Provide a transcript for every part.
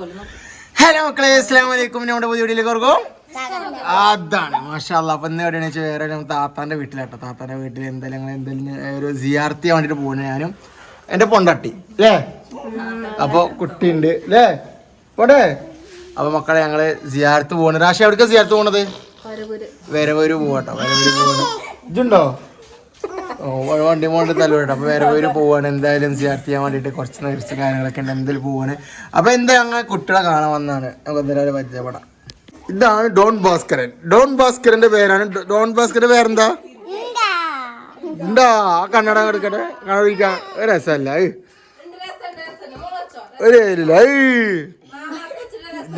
Hello മക്കളെ അസ്സാം വലൈക്കും നമ്മുടെ പുതിയ വീട്ടിലേക്ക് ഓർക്കും. അതാണ് മാഷാല്ല അപ്പൊ ഇന്ന് എവിടെയാണെന്ന് വെച്ചാൽ വേറെ താത്താന്റെ വീട്ടിലാട്ടോ താത്താന്റെ വീട്ടിൽ എന്തെങ്കിലും എന്തെങ്കിലും എന്തായാലും ഒരു സിയാർത്തി വേണ്ടിട്ട് പോകുന്നത് ഞാനും. എന്റെ പൊണ്ടാട്ടി അല്ലേ അപ്പൊ കുട്ടിയുണ്ട് അല്ലേ പോട്ടെ? അപ്പൊ മക്കളെ ഞങ്ങൾ സിയാർത്ത് പോകുന്നത് രാശി എവിടേക്കാണ് സിയാർത്ത് പോണത്? വരവൂര്. പോവാട്ടോ വരവൂര് പോകുന്നത് ഇതുണ്ടോ ഓ വണ്ടി കൊണ്ട് തല്ലുവിട്ടോ അപ്പൊ പേര് പോവാണ്. എന്തായാലും സിയാർത്ത് ചെയ്യാൻ വേണ്ടിട്ട് കുറച്ച് നേർച്ച കാര്യങ്ങളൊക്കെ ഉണ്ട്. എന്തായാലും പോവാണ്. അപ്പൊ എന്താ അങ്ങനെ കുട്ടികളെ കാണാൻ വന്നാണ് നമുക്ക് എന്തായാലും പരിചയപ്പെടാം. ഇതാണ് ഡോൺ ഭാസ്കരൻ. ഡോൺ ഭാസ്കരന്റെ പേരാണ്. ഡോൺ ഭാസ്കരന്റെ പേരെന്താ? ഉണ്ടാ ആ കണ്ണട കൊടുക്കട്ടെ ഒരു രസമല്ല. ഒരു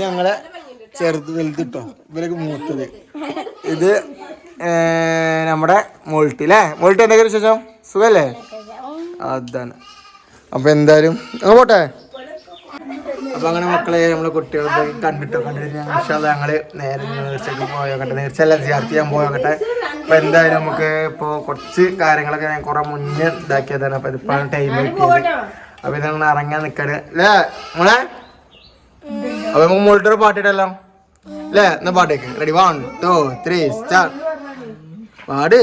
ഞങ്ങളെ ചെറുത് വലുതിട്ടോ? ഇവരൊക്കെ മൂത്തത്. ഇത് നമ്മുടെ മോൾട്ടി അല്ലേ മോൾട്ടി എന്തൊക്കെ വിശേഷം? സുഖല്ലേ? അതാണ്. അപ്പൊ എന്തായാലും അങ്ങ് പോട്ടെ? അപ്പൊ അങ്ങനെ മക്കളെ നമ്മളെ കുട്ടികളെ കണ്ടിട്ടോ കണ്ടിട്ട് ഞങ്ങൾ ഞങ്ങൾ നേരെ നേർച്ചയ്ക്ക് പോയോക്കട്ടെ നേർച്ചയല്ല ചേർത്ത് ചെയ്യാൻ പോയോക്കട്ടെ അപ്പൊ എന്തായാലും നമുക്ക് ഇപ്പൊ കുറച്ച് കാര്യങ്ങളൊക്കെ ഞാൻ കുറെ മുന്നേ ഇതാക്കിയതാണ്. അപ്പൊ ഇതിപ്പാണ് ടൈം അപ്പൊ ഇതങ്ങനെ ഇറങ്ങാൻ നിക്കാണ്. അല്ലേ മോളെ? അപ്പൊ നമുക്ക് മോളിട്ടൊരു പാട്ടിട്ടല്ലോ അല്ലേ എന്നാ പാട്ടേക്ക് ready one two three start പാട്.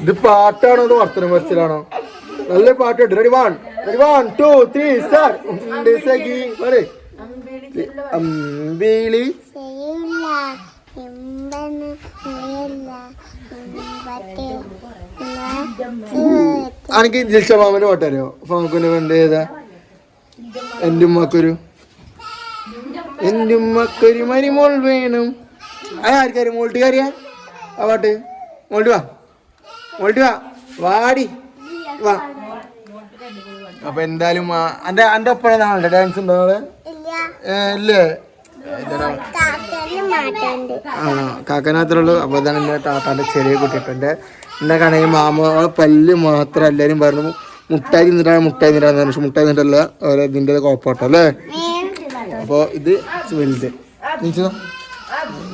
ഇത് പാട്ടാണോ അത് വർത്തനം വരച്ചിലാണോ നല്ല പാട്ടുണ്ട് ready one ready one two three start Ambili എനിക്ക് ജിൽഷ മാമന്റെ പാട്ടറിയോ ഫാക്കുന്റെ വേണ്ട ഏതാ? എന്റെ ഉമ്മക്കൊരു. എന്റെ ഉമ്മക്കൊരു മരിമോൾ വേണം. അത് മോൾട്ട് കാര്യ ആ പാട്ട്. മോൾട്ട് വാ. മോൾട്ട് വാ. വാടി. വാ. അപ്പൊ എന്തായാലും അന്റെ അന്റെ ഒപ്പം ഡാൻസ് ഉണ്ടോ ഇല്ലേ? ആണോ? കാക്കനാത്രയുള്ളൂ അപ്പൊ ഇതാണ് എന്റെ താത്താന്റെ ചെറിയ കുട്ടി എന്റെ എന്റെ എന്നെ കണയും മാമ പല്ല് മാത്രം എല്ലാരും പറഞ്ഞു മുട്ടായി തിന്നിട്ടാണ് മുട്ടായി തിന്നിട്ടാന്ന് പറഞ്ഞു. പക്ഷെ മുട്ടായി തിന്നിട്ടല്ല ഓരോ ഇതിന്റെ കോപ്പാട്ടോ അല്ലേ? അപ്പോൾ ഇത് വലുത്. നീച്ചോ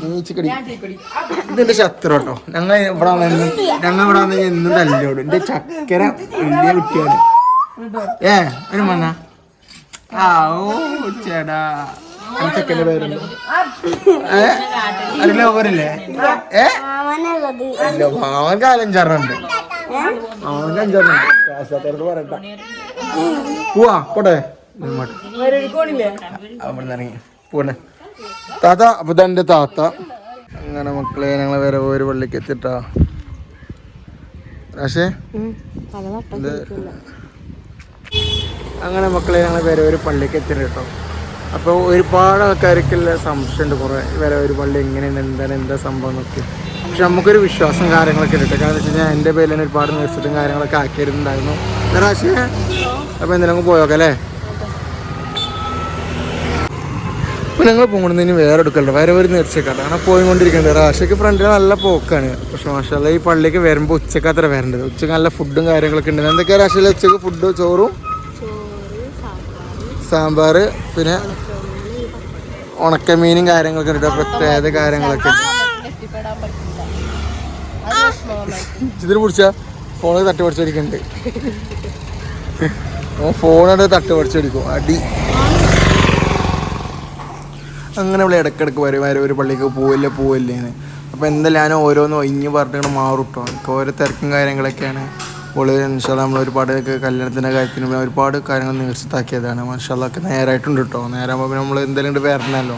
നീച്ചിക്കടി ഇതിന്റെ ശത്രു കേട്ടോ. ഞങ്ങൾ ഇവിടെ വന്നു ഞങ്ങൾ ഇവിടെ വന്നു എന്നും തല്ലോടും എന്റെ ചക്കര വലിയ കുട്ടിയാണ്. ഏ ഒരു മണ്ണ. ആ ഓ ചേടാ. ആ ചെക്കന്റെ പേരുണ്ട് ഏ? അതിലെ ഓവറില്ലേ ഏ? ഇല്ല മാവൻക്ക് അഞ്ചാറുണ്ട് മാവൻക്ക് അഞ്ചാറുണ്ട് പോവാ പോട്ടെ. ഇങ്ങോട്ട് അവിടെ ഇറങ്ങി. പോണേ താത്ത അപ്പൊ താത്ത. അങ്ങനെ മക്കളെ ഞങ്ങളെ വരെ ഒരു പള്ളിക്ക് എത്തിട്ടാ. പക്ഷേ അങ്ങനെ മക്കളെ ഞങ്ങളെ വരെ ഒരു പള്ളിക്ക് എത്തിയിട്ട് കേട്ടോ. അപ്പോൾ ഒരുപാട് ആൾക്കാർക്കുള്ള സംശയമുണ്ട് കുറേ. വരെ ഒരു പള്ളി എങ്ങനെയാണ് എന്താണ് എന്താ സംഭവം എന്നൊക്കെ. പക്ഷെ നമുക്കൊരു വിശ്വാസം കാര്യങ്ങളൊക്കെ ഉണ്ട്. കാരണം വെച്ച് കഴിഞ്ഞാൽ എന്റെ പേരിൽ തന്നെ ഒരുപാട് നേർച്ചത്തും കാര്യങ്ങളൊക്കെ ആക്കിയിരുന്നുണ്ടായിരുന്നു. പ്രാവശ്യം അപ്പോൾ എന്തെങ്കിലും പോയോക്കെ അല്ലേ? അപ്പോൾ ഞങ്ങൾ പോകുന്നതിന് വേറെ എടുക്കണ്ട? വേറെ ഒരു നേർച്ചക്കാട്ട് അങ്ങനെ പോയിക്കൊണ്ടിരിക്കുന്നുണ്ട് റാഷയ്ക്ക് ഫ്രണ്ടിൽ നല്ല പോക്കാണ്. പക്ഷെ മാഷല്ല ഈ പള്ളിക്ക് വരുമ്പോൾ ഉച്ചയ്ക്ക് വരേണ്ടത്. ഉച്ചയ്ക്ക് നല്ല ഫുഡും കാര്യങ്ങളൊക്കെ ഉണ്ട്. എന്തൊക്കെയാണ് റാഷയിലെ ഉച്ചയ്ക്ക് ഫുഡ് ചോറും? സാമ്പാർ പിന്നെ ഉണക്കമീനും കാര്യങ്ങളൊക്കെ ഉണ്ട്. പ്രത്യേക കാര്യങ്ങളൊക്കെ ഇതിന് പിടിച്ച ഫോണിൽ തട്ടി പഠിച്ചടിക്കുന്നുണ്ട് ഫോണോട് തട്ട് പഠിച്ചടിക്കും അടി. അങ്ങനെ ഇവിടെ ഇടക്കിടക്ക് വരും വരെ ഒരു പള്ളിക്ക് പോവില്ല പോവില്ലേ എന്ന് അപ്പോൾ എന്തായാലും ഞാൻ ഓരോന്ന് ഒഴിഞ്ഞ് പറഞ്ഞിട്ട് മാറിട്ടോ ഓരോ തിരക്കും കാര്യങ്ങളൊക്കെയാണ്. ഓൾ ഇൻഷാല്ല നമ്മൾ ഒരുപാട് കല്യാണത്തിന്റെ കാര്യത്തിന് പിന്നെ ഒരുപാട് കാര്യങ്ങൾ നിരസിത്താക്കിയതാണ് മനുഷ്യല്ലൊക്കെ നേരായിട്ടുണ്ട് കേട്ടോ. നേരാകുമ്പോൾ നമ്മൾ എന്തെങ്കിലും വരണമല്ലോ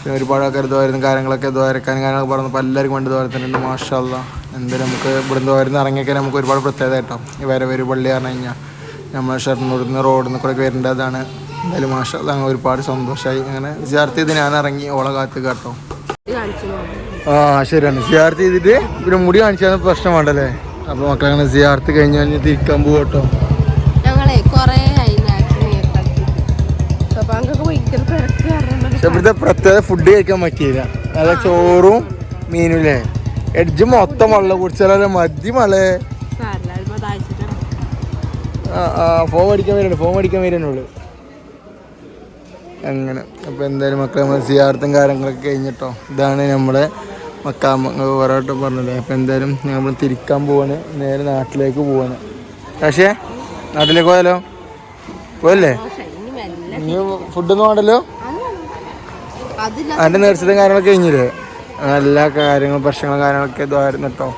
പിന്നെ ഒരുപാട് ആൾക്കാർ ദ്വാരം കാര്യങ്ങളൊക്കെ ദ്വാരക്കാനും കാര്യങ്ങളൊക്കെ പറഞ്ഞപ്പോൾ എല്ലാവർക്കും വേണ്ടി ദ്വാരത്തിനുണ്ട് മാഷല്ല. എന്തായാലും നമുക്ക് ഇവിടുന്ന് ദ്വാരം ഇറങ്ങിയൊക്കെ നമുക്ക് ഒരുപാട് പ്രത്യേകത കേട്ടോ. ഈ വരെ ഒരു പള്ളി പറഞ്ഞു കഴിഞ്ഞാൽ നമ്മൾ ഷർണൂരിൽ നിന്ന് റോഡിൽ നിന്ന് കൂടെ വരേണ്ടതാണ് എന്തായാലും മാഷല്ല അങ്ങനെ ഒരുപാട് സന്തോഷമായി അങ്ങനെ വിചാർത്തി ചെയ്ത് ഞാൻ ഇറങ്ങി. ഓളെ കാത്ത് കേട്ടോ. ആ ശരിയാണ്. സിയാർത്ത് ചെയ്തിട്ട് പിന്നെ മുടി കാണിച്ചാൽ പ്രശ്നം വേണ്ടല്ലേ? അപ്പൊ മക്കളെ അങ്ങനെ സിയാർത്ത് കഴിഞ്ഞ് കഴിഞ്ഞ് തിരിക്കാൻ പോകട്ടോ ഞങ്ങളെ കുറേ ഇവിടുത്തെ പ്രത്യേക ഫുഡ് കഴിക്കാൻ പറ്റിയില്ല. നല്ല ചോറും മീനും അല്ലേ എഡ്ജ് മൊത്തം വെള്ളം കുടിച്ചാലേ മതി ഫോം ഫോൺ മേടിക്കാൻ വരുന്നുണ്ട് ഫോൺ മേടിക്കാൻ വരുന്നുള്ളൂ അങ്ങനെ അപ്പോൾ എന്തായാലും മക്കളെ നമ്മൾ സിയാർത്തും കാര്യങ്ങളൊക്കെ കഴിഞ്ഞിട്ടോ. ഇതാണ് നമ്മുടെ മക്കാം വട്ടം പറഞ്ഞില്ലേ. അപ്പം എന്തായാലും ഞങ്ങൾ തിരിക്കാൻ പോവാണ്. നേരെ നാട്ടിലേക്ക് പോവാണ്. പക്ഷേ നാട്ടിലേക്ക് പോയാലോ? പോയല്ലേ? നീ ഫുഡൊന്നും വേണ്ടല്ലോ? അതിന്റെ നേർച്ചതും കാര്യങ്ങളൊക്കെ കഴിഞ്ഞില്ലേ? എല്ലാ കാര്യങ്ങളും പ്രശ്നങ്ങളും കാര്യങ്ങളൊക്കെ ഇതായിരുന്നു കേട്ടോ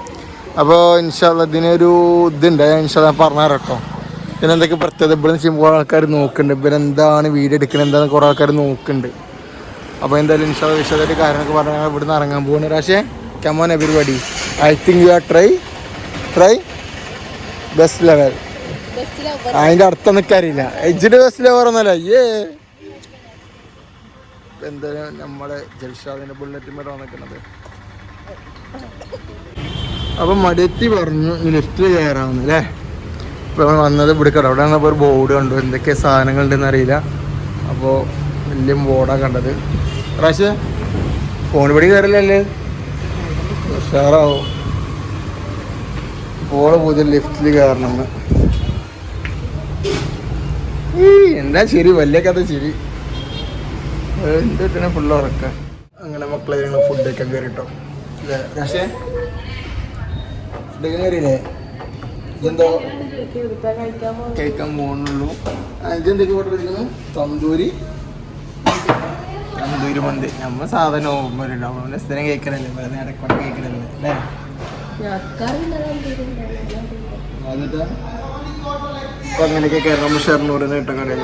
അപ്പോൾ ഇൻഷാല്ല ഇതിനൊരു ഇതുണ്ട്. ഇൻഷാല്ല പറഞ്ഞു തരാം കേട്ടോ എന്തൊക്കെ പ്രത്യേകത? ഇവിടെ ചെയ്യുമ്പോൾ ആൾക്കാർ നോക്കുന്നുണ്ട്. ഇവരെന്താണ് വീഡിയോ എടുക്കുന്നത് എന്താണെന്ന് കുറേ ആൾക്കാർ നോക്കുന്നുണ്ട്. അപ്പോൾ എന്തായാലും ഇൻഷാ വിശദമായിട്ട് കാര്യങ്ങളൊക്കെ പറഞ്ഞാൽ ഞങ്ങൾ ഇവിടുന്ന് ഇറങ്ങാൻ പോകുന്നു പക്ഷേ come on everybody I think you are try try best level അതിന്റെ അർത്ഥം നിൽക്കാറില്ല എജിന്റെ ബെസ്റ്റ് ലെവർ ഒന്നല്ല ഏ ഇപ്പൊ എന്തായാലും നമ്മുടെ ജൽഷാദിന്റെ ബുള്ളറ്റ് മേലെ നിൽക്കുന്നത് അപ്പൊ മടിയത്തി പറഞ്ഞു ലിഫ്റ്റ് കയറാമെന്ന് അല്ലേ? ഇപ്പൊ നമ്മൾ വന്നത് ഇവിടെ കട അവിടെ ഒരു ബോർഡ് കണ്ടു. എന്തൊക്കെ സാധനങ്ങൾ ഉണ്ടെന്ന് അറിയില്ല. അപ്പോൾ വലിയ ബോർഡാണ് കണ്ടത്. പ്രാവശ്യം? ഫോൺ പിടി കയറില്ലല്ലേ? ഉഷാറാവും. പോളെ പോയി ലിഫ്റ്റിൽ കയറണം എന്ന്. ഈ എന്താ ശരി വലിയ കഥ ശരി എന്തിട്ടാണ് ഫുള്ള് ഉറക്ക. അങ്ങനെ മക്കളെ ഞങ്ങൾ ഫുഡൊക്കെ കയറിട്ടോ. അല്ലേ പക്ഷേ ഫുഡൊക്കെ കയറിയില്ലേ? എന്തോ കേൾക്കാൻ പോകുന്നുള്ളൂ. ഇതെന്തൊക്കെ ഓർഡർ തന്തൂരി തന്തൂരി. മന്തി. നമ്മ സാധനം ഓർമ്മ ഉണ്ടാവും സ്ഥിരം കേൾക്കലല്ലേ വെറുതെ ഇടയ്ക്കോടെ കേൾക്കലല്ലേ അല്ലേ? എന്നിട്ട് ഇപ്പൊ അങ്ങനെയൊക്കെ കയറാം നമ്മൾ ഷെർണൂരിന് ഇട്ട കടയിൽ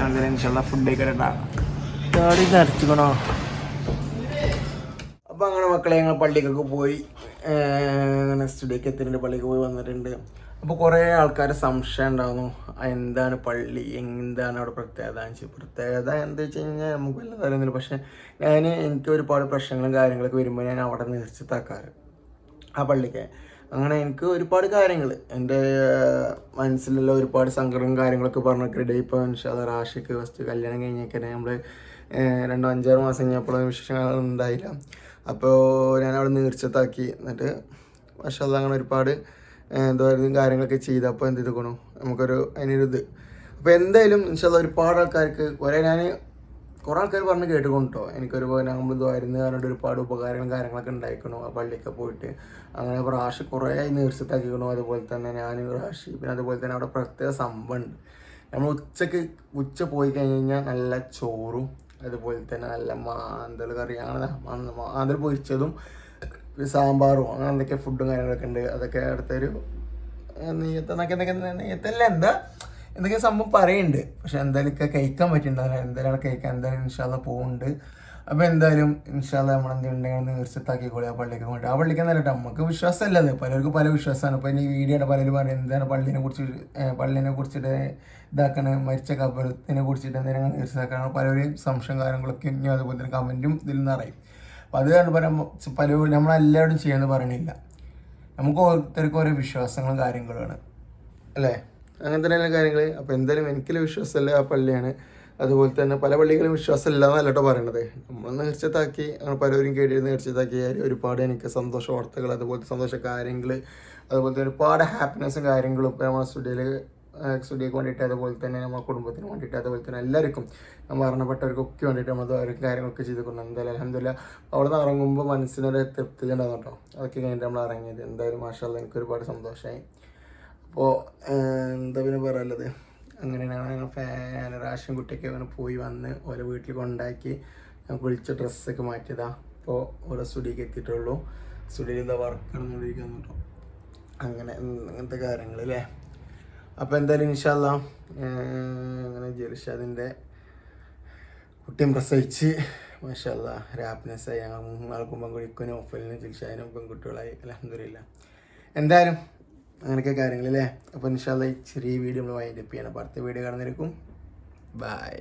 അങ്ങനെ ഇൻഷുള്ള ഫുഡ് കഴിക്കണ്ടാ ഗാഡി നിറച്ചിക്കണോ അപ്പോൾ അങ്ങനെ മക്കളെ ഞങ്ങൾ പള്ളിക്കൊക്കെ പോയി അങ്ങനെ സ്റ്റുഡിയോക്ക് എത്തിയിട്ടുണ്ട് പള്ളിക്ക് പോയി വന്നിട്ടുണ്ട്. അപ്പോൾ കുറേ ആൾക്കാർ സംശയം ഉണ്ടാകുന്നു എന്താണ് പള്ളി? എന്താണ് അവിടെ പ്രത്യേകത? വെച്ചാൽ പ്രത്യേകത എന്താ വെച്ച് കഴിഞ്ഞാൽ നമുക്ക് വല്ലതും അറിയുന്നില്ല പക്ഷേ ഞാൻ എനിക്ക് ഒരുപാട് പ്രശ്നങ്ങളും കാര്യങ്ങളൊക്കെ വരുമ്പോൾ ഞാൻ അവിടെ നിശ്ചിതാക്കാറ് ആ പള്ളിക്ക്. അങ്ങനെ എനിക്ക് ഒരുപാട് കാര്യങ്ങൾ എന്റെ മനസ്സിലുള്ള ഒരുപാട് സങ്കടവും കാര്യങ്ങളൊക്കെ പറഞ്ഞൊക്കെ ഇപ്പോൾ ഇൻഷാല്ല റാഷിക്ക് ഫസ്റ്റ് കല്യാണം കഴിഞ്ഞൊക്കെ നമ്മൾ രണ്ടോ അഞ്ചാറ് മാസം കഴിഞ്ഞപ്പോഴും വിശേഷങ്ങളൊന്നും ഉണ്ടായില്ല. അപ്പോൾ ഞാൻ അവിടെ നീർച്ചത്താക്കി. എന്നിട്ട് പക്ഷേ അത് അങ്ങനെ ഒരുപാട് എന്തായാലും കാര്യങ്ങളൊക്കെ ചെയ്തപ്പോൾ എന്ത് ചെയ്തുക്കണു നമുക്കൊരു അതിനൊരു ഇത്. അപ്പോൾ എന്തായാലും ഇൻഷാല്ല ഒരുപാട് ആൾക്കാർക്ക് കുറേ ഞാൻ കുറേ ആൾക്കാർ പറഞ്ഞ് കേട്ടുകൊണ്ടോ എനിക്കൊരു നമ്മൾ ഇതായിരുന്നു കാരണം ഒരുപാട് ഉപകാരങ്ങളും കാര്യങ്ങളൊക്കെ ഉണ്ടായിക്കണു ആ പള്ളിയൊക്കെ പോയിട്ട്. അങ്ങനെ പ്രാവശ്യം കുറേ നേർച്ചത്താക്കിക്കണു. അതുപോലെ തന്നെ ഞാൻ റാഷി പിന്നെ അതുപോലെ തന്നെ അവിടെ പ്രത്യേക സംഭവമുണ്ട് നമ്മൾ ഉച്ചയ്ക്ക് ഉച്ച പോയി കഴിഞ്ഞ് കഴിഞ്ഞാൽ നല്ല ചോറും അതുപോലെ തന്നെ നല്ല മാന്തൽ കറി അങ്ങനെ മാന്തൽ പൊരിച്ചതും സാമ്പാറും അങ്ങനെ എന്തൊക്കെ ഫുഡും കാര്യങ്ങളൊക്കെ ഉണ്ട്. അതൊക്കെ അടുത്തൊരു നെയ്യത്ത് എന്നൊക്കെ എന്തൊക്കെ നെയ്യത്തല്ല എന്താ എന്തൊക്കെ സംഭവം പറയുന്നുണ്ട് പക്ഷെ എന്തായാലും കഴിക്കാൻ പറ്റുന്നുണ്ടാവില്ല എന്തായാലും കഴിക്കാൻ എന്തായാലും ഇൻഷാല്ല പോകുന്നുണ്ട് അപ്പോൾ എന്തായാലും ഇൻഷാല്ല നമ്മൾ എന്തെങ്കിലും തീർച്ചയാക്കി ആ പള്ളിക്ക് കൊണ്ട് ആ പള്ളിക്ക് നല്ല നമുക്ക് വിശ്വാസമല്ല അത് പലർക്കും പല വിശ്വാസമാണ്. ഇപ്പോൾ ഇനി വീഡിയോയുടെ പലരും പറയും എന്താണ് പള്ളിനെ കുറിച്ച് പള്ളിനെ കുറിച്ചിട്ട് ഇതാക്കണ? മരിച്ച കബലത്തിനെ കുറിച്ചിട്ട് എന്തെങ്കിലും തീർച്ചയാക്കണം പലരും സംശയം കാര്യങ്ങളൊക്കെ ഇനി അതുപോലെ തന്നെ കമന്റും ഇതിൽ നിന്ന് അറിയും. അപ്പോൾ അത് കണ്ട് പറയുമ്പോൾ പലരും നമ്മളെല്ലാവരും ചെയ്യാന്ന് പറയണില്ല. നമുക്ക് ഓരോരുത്തർക്കും ഓരോ വിശ്വാസങ്ങളും കാര്യങ്ങളുമാണ്. അല്ലേ? അങ്ങനെ കാര്യങ്ങൾ അപ്പോൾ എന്തായാലും എനിക്കുള്ള വിശ്വാസമല്ല ആ പള്ളിയാണ്? അതുപോലെ തന്നെ പല പള്ളികളും വിശ്വാസമില്ല എന്നല്ല കേട്ടോ പറയണത്. നമ്മൾ നേർച്ചത്താക്കി അങ്ങനെ പലവരും കേട്ടിരുന്ന് നേർച്ചത്താക്കി ഒരുപാട് എനിക്ക് സന്തോഷ വാർത്തകൾ അതുപോലത്തെ സന്തോഷ കാര്യങ്ങൾ അതുപോലെ തന്നെ ഒരുപാട് ഹാപ്പിനെസ്സും കാര്യങ്ങളും ഇപ്പോൾ നമ്മുടെ സ്റ്റുഡിയോയിൽ സ്റ്റുഡിയോക്ക് വേണ്ടിയിട്ട് അതുപോലെ തന്നെ നമ്മുടെ കുടുംബത്തിന് വേണ്ടിയിട്ട് അതുപോലെ തന്നെ എല്ലാവർക്കും നമ്മൾ മരണപ്പെട്ടവർക്കൊക്കെ വേണ്ടിയിട്ട് നമ്മൾ അവരും കാര്യങ്ങളൊക്കെ ചെയ്ത് കൊണ്ട് എന്തായാലും അലഹമില്ല അവിടെ നിന്ന് ഇറങ്ങുമ്പോൾ മനസ്സിനൊരു തൃപ്തി ഉണ്ടാകും കേട്ടോ അതൊക്കെ കഴിഞ്ഞിട്ട് നമ്മൾ ഇറങ്ങിയത്. എന്തായാലും മാഷാല്ല എനിക്ക് ഒരുപാട് സന്തോഷമായി അപ്പോൾ എന്താ പിന്നെ പറയാനുള്ളത്? അങ്ങനെയാണ് ഞങ്ങൾ ഫാൻ റാഷൻ കുട്ടിയൊക്കെ അങ്ങനെ പോയി വന്ന് ഓരോ വീട്ടിൽ കൊണ്ടാക്കി ഞങ്ങൾക്ക് വിളിച്ച ഡ്രസ്സൊക്കെ മാറ്റിയതാ. അപ്പോൾ ഓരോ സ്റ്റുഡിയോക്ക് എത്തിയിട്ടുള്ളൂ. സ്റ്റുഡിയോയിൽ എന്താ വർക്ക് നടന്നുകൊണ്ടിരിക്കുന്നു കേട്ടോ അങ്ങനെ അങ്ങനത്തെ കാര്യങ്ങൾ അല്ലേ അപ്പോൾ എന്തായാലും ഇൻഷാല്ല അങ്ങനെ ജെറിഷാദിന്റെ കുട്ടിയും പ്രസവിച്ച് മാഷല്ല ഹാപ്പിനെസ്സായി ഞങ്ങൾ മൂന്നാൾക്കും പെൺകുടിക്കും ഓഫലിനും ജിൽഷാദിനും പെൺകുട്ടികളായി. അലഹമില്ല എന്തായാലും അങ്ങനെയൊക്കെ കാര്യങ്ങളല്ലേ? അപ്പോൾ ഇൻഷാല്ല ചെറിയ വീഡിയോ നമ്മൾ വൈൻഡപ്പ് ചെയ്യണം. അപ്പോൾ അടുത്ത വീഡിയോ കാണുന്നതിരിക്കും ബൈ